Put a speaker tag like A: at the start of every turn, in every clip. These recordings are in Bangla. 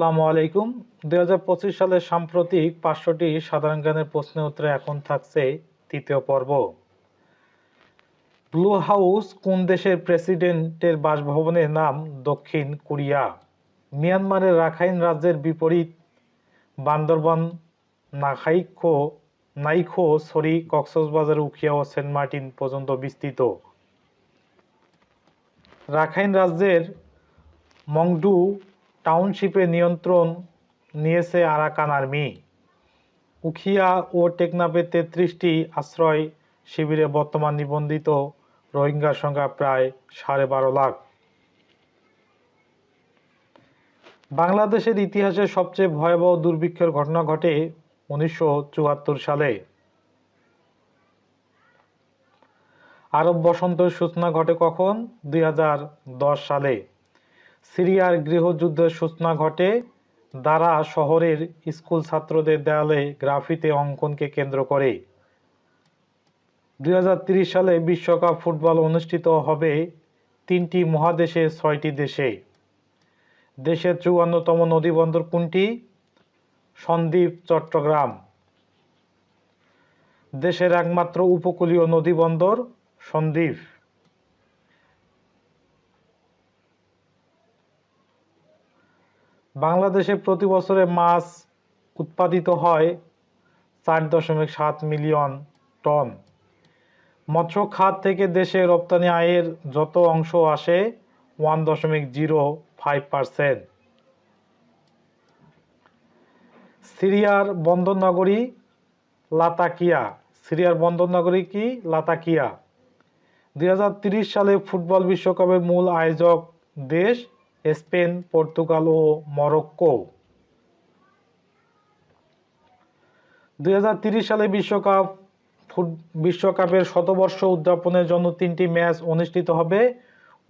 A: আসসালামু আলাইকুম। দু হাজার পঁচিশ সালের সাম্প্রতিক পাঁচশোটি সাধারণ জ্ঞানের প্রশ্নের উত্তরে এখন থাকছে তৃতীয় পর্ব। ব্লু হাউস কোন দেশের প্রেসিডেন্টের বাসভবনের নাম দক্ষিণ কোরিয়া? মিয়ানমারের রাখাইন রাজ্যের বিপরীত বান্দরবান, নাখাইখো, নাইখো, সরি, কক্সবাজার, উখিয়া ও সেন্ট মার্টিন পর্যন্ত বিস্তৃত। রাখাইন রাজ্যের মংডু টাউনশিপে নিয়ন্ত্রণ নিয়েছে আরাকান আর্মি। উখিয়া ও টেকনাফে তেত্রিশটি আশ্রয় শিবিরে বর্তমান নিবন্ধিত রোহিঙ্গার সংখ্যা প্রায় সাড়ে বারো লাখ। বাংলাদেশের ইতিহাসে সবচেয়ে ভয়াবহ দুর্ভিক্ষের ঘটনা ঘটে উনিশশো চুয়াত্তর সালে। আরব বসন্তের সূচনা ঘটে কখন? দুই হাজার দশ সালে। সিরিয়ার গৃহযুদ্ধের সূচনা ঘটে। দ্বারা শহরের স্কুল ছাত্রদের দেয়ালে গ্রাফিতে অঙ্কনকে কেন্দ্র করে। দুই সালে বিশ্বকাপ ফুটবল অনুষ্ঠিত হবে তিনটি মহাদেশে, ছয়টি দেশে। দেশের চুয়ান্নতম নদীবন্দর কোনটি? সন্দ্বীপ চট্টগ্রাম। দেশের একমাত্র উপকূলীয় নদীবন্দর সন্দ্বীপ বাংলাদেশে প্রতি বছরে মাছ উৎপাদিত হয় চার দশমিক সাত মিলিয়ন টন। মৎস্য খাত থেকে দেশে রপ্তানি আয়ের যত অংশ আসে, ওয়ান দশমিক জিরো ফাইভ পারসেন্ট। সিরিয়ার বন্দর নগরী লাতাকিয়া। সিরিয়ার বন্দর নগরী কি? লাতাকিয়া। দুই সালে ফুটবল বিশ্বকাপের মূল আয়োজক দেশ স্পেন, পর্তুগাল ও মরক্কো দুই সালে বিশ্বকাপ বিশ্বকাপের শতবর্ষ উদযাপনের জন্য তিনটি ম্যাচ অনুষ্ঠিত হবে,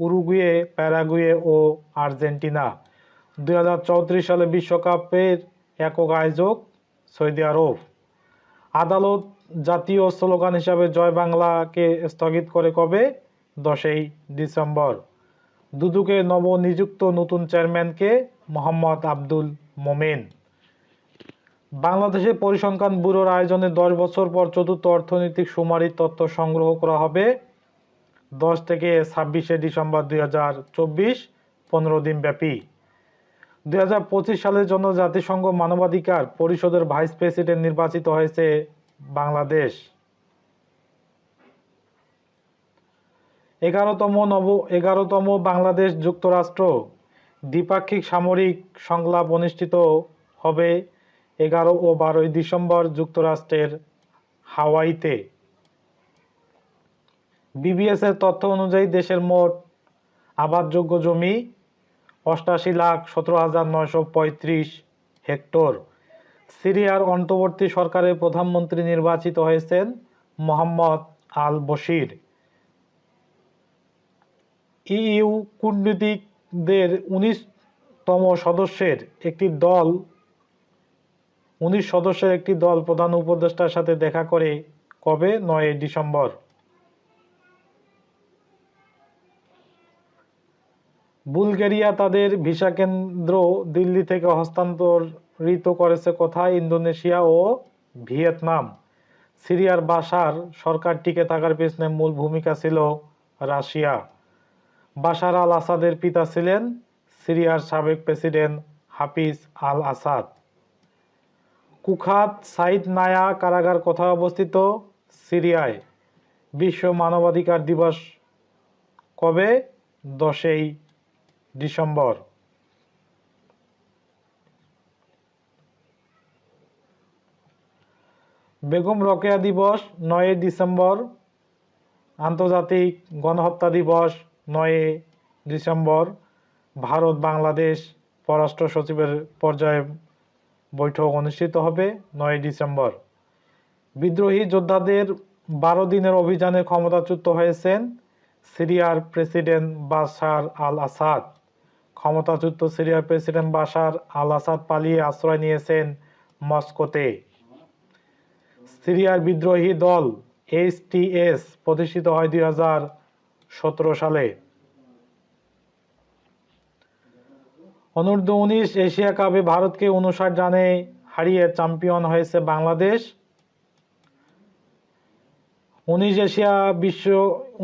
A: উরুগুয়ে, প্যারাগুয়ে ও আর্জেন্টিনা। দুই হাজার চৌত্রিশ সালে বিশ্বকাপের একক আয়োজক সৌদি আরব। আদালত জাতীয় স্লোগান হিসাবে জয় বাংলাকে স্থগিত করে কবে? দশই ডিসেম্বর। দুদুকে নবনিযুক্ত নতুন চেয়ারম্যানকে মোহাম্মদ আব্দুল মোমেন। বাংলাদেশের পরিসংখ্যান ব্যুরোর আয়োজনে দশ বছর পর চতুর্থ অর্থনৈতিক সুমারির তথ্য সংগ্রহ করা হবে। দশ থেকে ছাব্বিশে ডিসেম্বর দুই হাজার চব্বিশ, পনেরো দিন ব্যাপী দুই হাজার পঁচিশ সালের জন্য জাতিসংঘ মানবাধিকার পরিষদের ভাইস প্রেসিডেন্ট নির্বাচিত হয়েছে বাংলাদেশ। এগারোতম নব, এগারোতম বাংলাদেশ যুক্তরাষ্ট্র। দ্বিপাক্ষিক সামরিক সংলাপ অনুষ্ঠিত হবে এগারো ও বারোই ডিসেম্বর যুক্তরাষ্ট্রের হাওয়াইতে। বিবিএস এর তথ্য অনুযায়ী দেশের মোট আবাদযোগ্য জমি অষ্টাশি লাখ সতেরো হাজার নয়শো পঁয়ত্রিশ হেক্টর। সিরিয়ার অন্তর্বর্তী সরকারের প্রধানমন্ত্রী নির্বাচিত হয়েছেন মোহাম্মদ আল বশির ইইউ কূটনীতিকদের উনিশতম সদস্যের একটি দল, উনিশ সদস্যের একটি দল প্রধান উপদেষ্টার সাথে দেখা করে কবে? নয় ডিসেম্বর। বুলগেরিয়া তাদের ভিসা কেন্দ্র দিল্লি থেকে হস্তান্তরিত করেছে কোথায়? ইন্দোনেশিয়া ও ভিয়েতনাম। সিরিয়ার বাসার সরকার টিকে থাকার পেছনে মূল ভূমিকা ছিল রাশিয়া। বাশার আল আসাদের পিতা ছিলেন সিরিয়ার সাবেক প্রেসিডেন্ট হাফিজ আল আসাদ কুখাত সাইদ নায়া কারাগার কোথায় অবস্থিত? সিরিয়ায়। বিশ্ব মানবাধিকার দিবস কবে? দশই ডিসেম্বর। বেগম রকেয়া দিবস নয় ডিসেম্বর। আন্তর্জাতিক গণহত্যা দিবস নয় ডিসেম্বর ভারত বাংলাদেশ পররাষ্ট্র সচিবের পর্যায়ে বৈঠক অনুষ্ঠিত হবে নয় ডিসেম্বর। বিদ্রোহী যোদ্ধাদের বারো দিনের অভিযানে ক্ষমতাচ্যুত হয়েছেন সিরিয়ার প্রেসিডেন্ট বাশার আল আসাদ ক্ষমতাচ্যুত সিরিয়ার প্রেসিডেন্ট বাশার আল আসাদ পালিয়ে আশ্রয় নিয়েছেন মস্কোতে। সিরিয়ার বিদ্রোহী দল এইচটিএস প্রতিষ্ঠিত হয় দুই হাজার সালে। অনূর্ধ্ব উনিশ এশিয়া কাপে ভারতকে উনষাট রানে হারিয়ে চ্যাম্পিয়ন হয়েছে বাংলাদেশ। উনিশ এশিয়া বিশ্ব,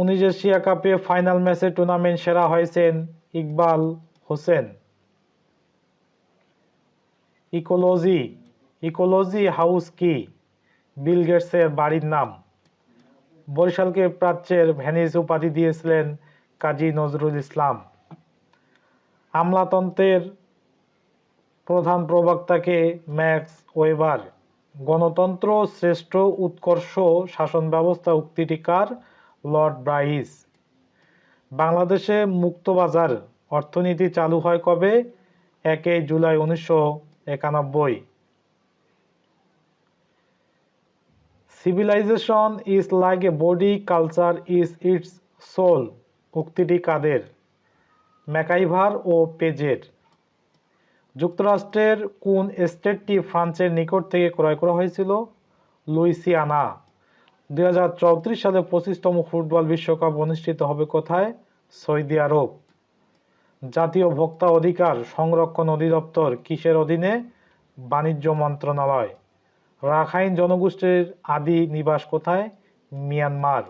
A: উনিশ এশিয়া কাপে ফাইনাল ম্যাচে টুর্নামেন্ট সেরা হয়েছেন Iqbal Hossain. Ecology ecology house কি? বিল গেটসের বাড়ির নাম। বরিশালকে প্রাচ্যের ভ্যানিস উপাধি দিয়েছিলেন কাজী নজরুল ইসলাম। আমলাতন্ত্রের প্রধান প্রবক্তাকে ম্যাক্স ওয়েবার, গণতন্ত্র শ্রেষ্ঠ উৎকর্ষ শাসন ব্যবস্থা উক্তিটি কার লর্ড ব্রাইস। বাংলাদেশে মুক্তবাজার অর্থনীতি চালু হয় কবে? একই জুলাই উনিশশো একানব্বই। Civilization is like a body culture is its soul উক্তিটি কাদের? ম্যাকাইভার ও পেজের। যুক্তরাষ্ট্রের কোন স্টেটটি ফ্রান্সের নিকট থেকে ক্রয় করা হয়েছিল? লুইসিয়ানা। দু হাজার চৌত্রিশ সালে পঁচিশতম ফুটবল বিশ্বকাপ অনুষ্ঠিত হবে কোথায়? সৌদি আরব। জাতীয় ভোক্তা অধিকার সংরক্ষণ অধিদপ্তর কিসের অধীনে? বাণিজ্য মন্ত্রণালয়। রাখাইন জনগোষ্ঠীর আদি নিবাস কোথায়? মিয়ানমার।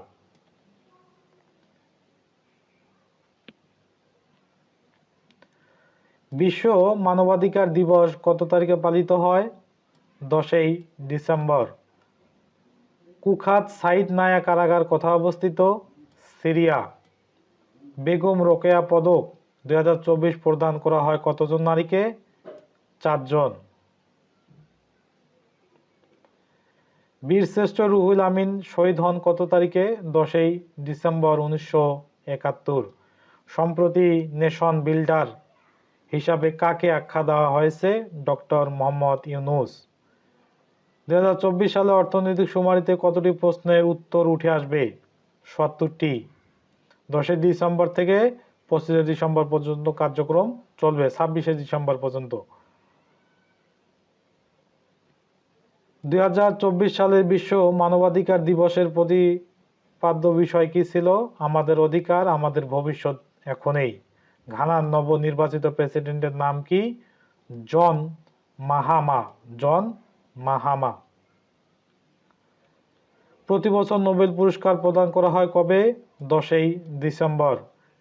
A: বিশ্ব মানবাধিকার দিবস কত তারিখে পালিত হয়? দশই ডিসেম্বর। কুখাত সাইদ নায়া কারাগার কোথায় অবস্থিত? সিরিয়া। বেগম রোকেয়া পদক দু হাজার চব্বিশ প্রদান করা হয় কতজন নারীকে? চারজন। বীরশ্রেষ্ঠ রুহুল আমিন শহীদ হন কত তারিখে? দশই ডিসেম্বর উনিশশো একাত্তর। সম্প্রতি নেশন বিল্ডার হিসাবে কাকে আখ্যা দেওয়া হয়েছে? ডক্টর মোহাম্মদ ইউনুস। দুই সালে অর্থনৈতিক শুমারিতে কতটি প্রশ্নের উত্তর উঠে আসবে? সত্তরটি। দশই ডিসেম্বর থেকে পঁচিশে ডিসেম্বর পর্যন্ত কার্যক্রম চলবে, ছাব্বিশে ডিসেম্বর পর্যন্ত। দুই হাজার চব্বিশ সালের বিশ্ব মানবাধিকার দিবসের প্রতিপাদ্য বিষয় কি ছিল? আমাদের অধিকার, আমাদের ভবিষ্যৎ এখনই। ঘানার নবনির্বাচিত প্রেসিডেন্টের নাম কি? জন মাহামা জন মাহামা। প্রতি বছর নোবেল পুরস্কার প্রদান করা হয় কবে? দশই ডিসেম্বর।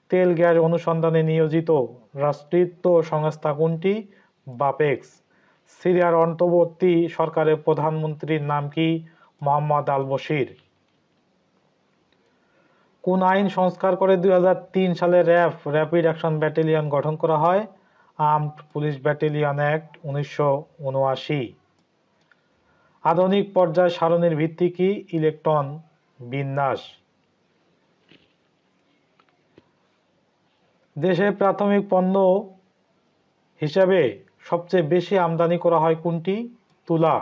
A: তেল গ্যাস অনুসন্ধানে নিয়োজিত রাষ্ট্রায়ত্ত সংস্থা কোনটি? বাপেক্স। সিরিয়ার অন্তর্বর্তী সরকারের প্রধানমন্ত্রীর নাম কি? মোহাম্মদ আল বশির কোন আইন সংস্কার করে দুই হাজার তিন সালে র্যাব, র্যাপিড অ্যাকশন ব্যাটালিয়ন গঠন করা হয়? আর্মড পুলিশ ব্যাটালিয়ন অ্যাক্ট উনিশশো উনআশি। আধুনিক পর্যায় সারণীর ভিত্তি কি? ইলেকট্রন বিন্যাস। দেশে প্রাথমিক পণ্য হিসাবে সবচেয়ে বেশি আমদানি করা হয় কোনটি? তুলা।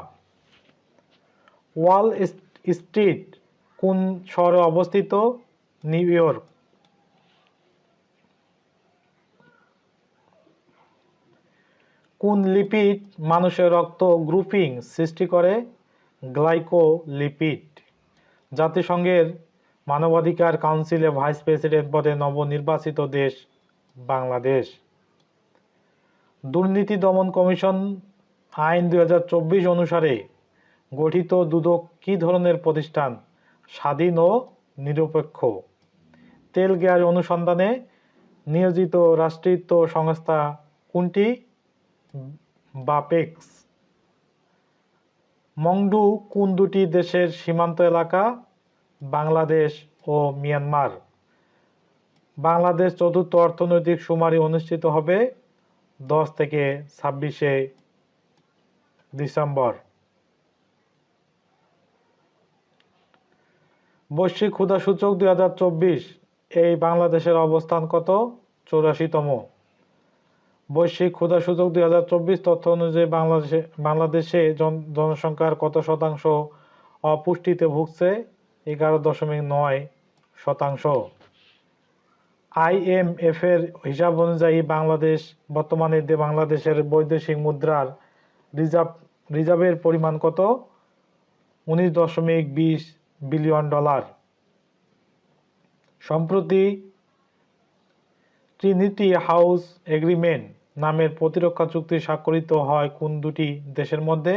A: ওয়াল স্ট্রিট কোন শহরে অবস্থিত? New York. কোন লিপিড মানুষের রক্ত গ্রুপিং সৃষ্টি করে? গ্লাইকোলিপিড। জাতিসংঘের মানবাধিকার কাউন্সিলে ভাইস প্রেসিডেন্ট পদে নবনির্বাচিত দেশ বাংলাদেশ। দুর্নীতি দমন কমিশন আইন দু হাজার চব্বিশ অনুসারে গঠিত দুদক কী ধরনের প্রতিষ্ঠান? স্বাধীন ও নিরপেক্ষ। তেল গ্যাস অনুসন্ধানে নিয়োজিত রাষ্ট্রায়ত্ত সংস্থা কোনটি? বাপেক্স। মংডু কোন দুটি দেশের সীমান্ত এলাকা? বাংলাদেশ ও মিয়ানমার। বাংলাদেশ চতুর্থ অর্থনৈতিক শুমারি অনুষ্ঠিত হবে দশ থেকে ছাব্বিশে ডিসেম্বর। বৈশ্বিক ক্ষুধা সূচক দুই হাজার চব্বিশ, এই বাংলাদেশের অবস্থান কত? চৌরাশিতম। বৈশ্বিক ক্ষুদা সূচক দুই হাজার চব্বিশ তথ্য অনুযায়ী বাংলাদেশে বাংলাদেশে জন, জনসংখ্যার কত শতাংশ অপুষ্টিতে ভুগছে? এগারো দশমিক নয় শতাংশ। আইএমএফ এর হিসাব অনুযায়ী বাংলাদেশ, বর্তমানে বাংলাদেশের বৈদেশিক মুদ্রার রিজার্ভ, রিজার্ভের পরিমাণ কত? উনিশ দশমিক বিশ বিলিয়ন ডলার। সম্প্রতি ট্রিনিটি হাউস এগ্রিমেন্ট নামের প্রতিরক্ষা চুক্তি স্বাক্ষরিত হয় কোন দুটি দেশের মধ্যে?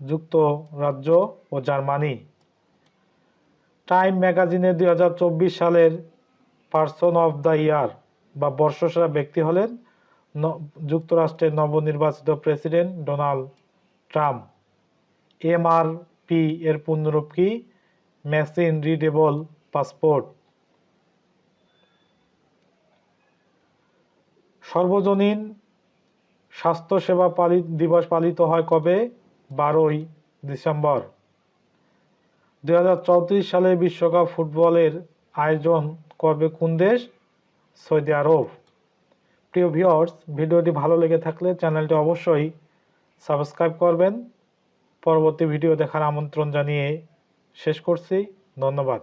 A: যুক্তরাজ্য ও জার্মানি। টাইম ম্যাগাজিনে দু হাজার চব্বিশ সালের পার্সন অফ দ্য ইয়ার বা বর্ষসেরা ব্যক্তি হলেন যুক্তরাষ্ট্রের নবনির্বাচিত প্রেসিডেন্ট ডোনাল্ড ট্রাম্প। এমআরপি এর পূর্ণরূপ কি? Machine readable passport. সর্বজনীন স্বাস্থ্যসেবা পালিত দিবস পালিত হয় কবে? বারোই ডিসেম্বর। দু হাজার চৌত্রিশ সালে বিশ্বকাপ ফুটবলের আয়োজন করবে কোন দেশ? সৌদি আরব। প্রিয় ভিউয়ার্স, ভিডিওটি ভালো লেগে থাকলে চ্যানেলটি অবশ্যই সাবস্ক্রাইব করবেন। পরবর্তী ভিডিও দেখার আমন্ত্রণ জানিয়ে শেষ করছি। ধন্যবাদ।